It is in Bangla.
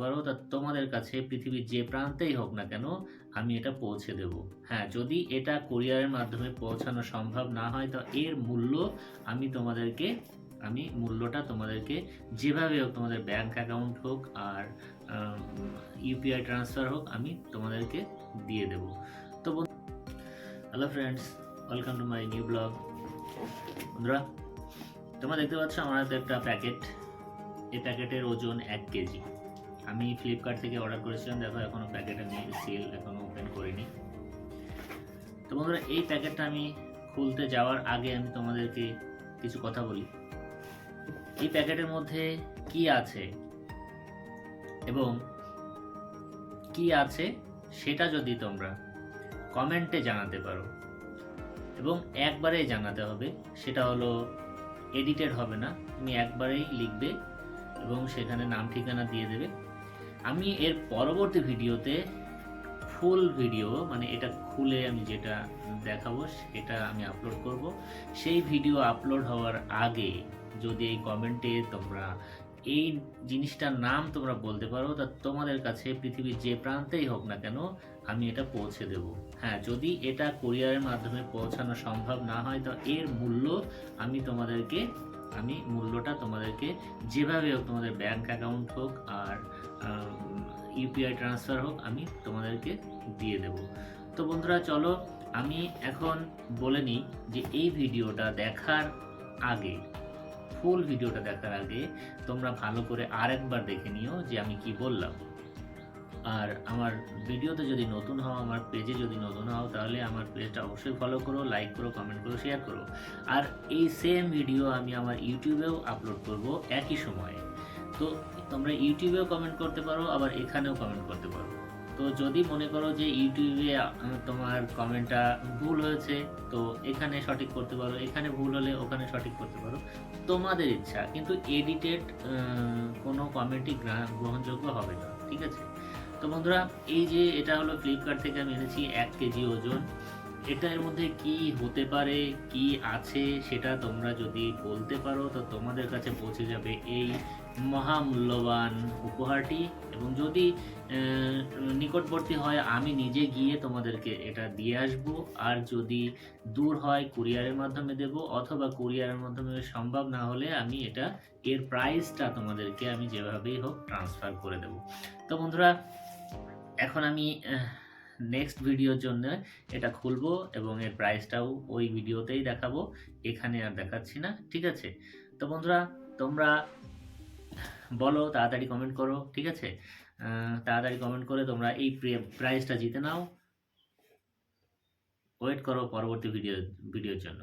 পারো, তা তোমাদের কাছে পৃথিবীর যে প্রান্তেই হোক না কেন আমি এটা পৌঁছে দেব। হ্যাঁ যদি এটা কুরিয়ারের মাধ্যমে পৌঁছানো সম্ভব না হয়, তো এর মূল্য আমি তোমাদেরকে, আমি মূল্যটা তোমাদেরকে যেভাবে হোক, তোমাদের ব্যাংক অ্যাকাউন্ট হোক আর ইউপিআই ট্রান্সফার হোক, আমি তোমাদেরকে দিয়ে দেব। তো hello friends welcome to my new blog বন্ধুরা, তোমরা দেখতে পাচ্ছ আমার একটা প্যাকেট এই প্যাকেটের ওজন এক কেজি। আমি ফ্লিপকার্ট থেকে অর্ডার করেছিলাম। দেখো, এখনও প্যাকেটে নেই সিল এখনও ওপেন করিনি। তো বন্ধুরা, এই প্যাকেটটা আমি খুলতে যাওয়ার আগে আমি তোমাদেরকে কিছু কথা বলি। এই প্যাকেটের মধ্যে কি আছে এবং কি আছে সেটা যদি তোমরা কমেন্টে জানাতে পারো। এবং একবারেই জানাতে হবে, সেটা হলো এডিটেড হবে না। তুমি একবারেই লিখবে এবং সেখানে নাম ঠিকানা দিয়ে দেবে। আমি এর পরবর্তী ভিডিওতে ফুল ভিডিও মানে এটা খুলে আমি যেটা দেখাবো, সেটা আমি আপলোড করব। সেই ভিডিও আপলোড হওয়ার আগে যদি এই কমেন্টে তোমরা এই জিনিসটার নাম তোমরা বলতে পারো, তা তোমাদের কাছে পৃথিবীর যে প্রান্তেই হোক না কেন আমি এটা পৌঁছে দেব। হ্যাঁ যদি এটা কুরিয়ারের মাধ্যমে পৌঁছানো সম্ভব না হয়, তো এর মূল্য আমি তোমাদেরকে, আমি মূল্যটা তোমাদেরকে যেভাবে হোক, তোমাদের ব্যাংক অ্যাকাউন্ট হোক আর ইউপিআই ট্রান্সফার হোক, আমি তোমাদেরকে দিয়ে দেব। তো বন্ধুরা, চলো আমি এখন বলে নিই যে এই ভিডিওটা দেখার আগে ফুল ভিডিওটা দেখার আগে তোমরা ভালো করে আরেকবার দেখে নিও যে আমি কি বললাম। আর আমার ভিডিওতে যদি নতুন হও, আমার পেজে যদি নতুন হও, তাহলে আমার পেজটা অবশ্যই ফলো করো লাইক করো কমেন্ট করো শেয়ার করো। আর এই সেম ভিডিও আমি আমার ইউটিউবেও আপলোড করব একই সময়ে। তো তোমরা ইউটিউবেও কমেন্ট করতে পারো, আবার এখানেও কমেন্ট করতে পারো। তো যদি মনে করো যে ইউটিউবে তোমার কমেন্টটা ভুল হয়েছে, তো এখানে সঠিক করতে পারো, এখানে ভুল হলে ওখানে সঠিক করতে পারো। তোমাদের ইচ্ছা, কিন্তু এডিটেড কোনো কমেন্টই গ্রহণযোগ্য হবে না, ঠিক আছে? তো বন্ধুরা, এই যে এটা হলো ফ্লিপকার্ট থেকে আমি এনেছি এক কেজি ওজন। এটার মধ্যে কি হতে পারে, কি আছে সেটা তোমরা যদি বলতে পারো, তো তোমাদের কাছে পৌঁছে যাবে এই মহামূল্যবান উপহারটি। এবং যদি নিকটবর্তী হয়, আমি নিজে গিয়ে তোমাদেরকে এটা দিয়ে আসব। আর যদি দূর হয়, কুরিয়ারের মাধ্যমে দেব, অথবা কুরিয়ারের মাধ্যমে সম্ভব না হলে আমি এটা, এর প্রাইসটা তোমাদেরকে আমি যেভাবেই হোক ট্রান্সফার করে দেব। তো বন্ধুরা, এখন আমি নেক্সট ভিডিওর জন্য এটা খুলবো এবং এর প্রাইসটাও ওই ভিডিওতেই দেখাবো। এখানে আর দেখাচ্ছি না, ঠিক আছে? তো বন্ধুরা, তোমরা বলো, তাড়াতাড়ি কমেন্ট করো, ঠিক আছে? তাড়াতাড়ি কমেন্ট করে তোমরা এই প্রাইজটা জিতে নাও। ওয়েট করো পরবর্তী ভিডিও ভিডিওর জন্য।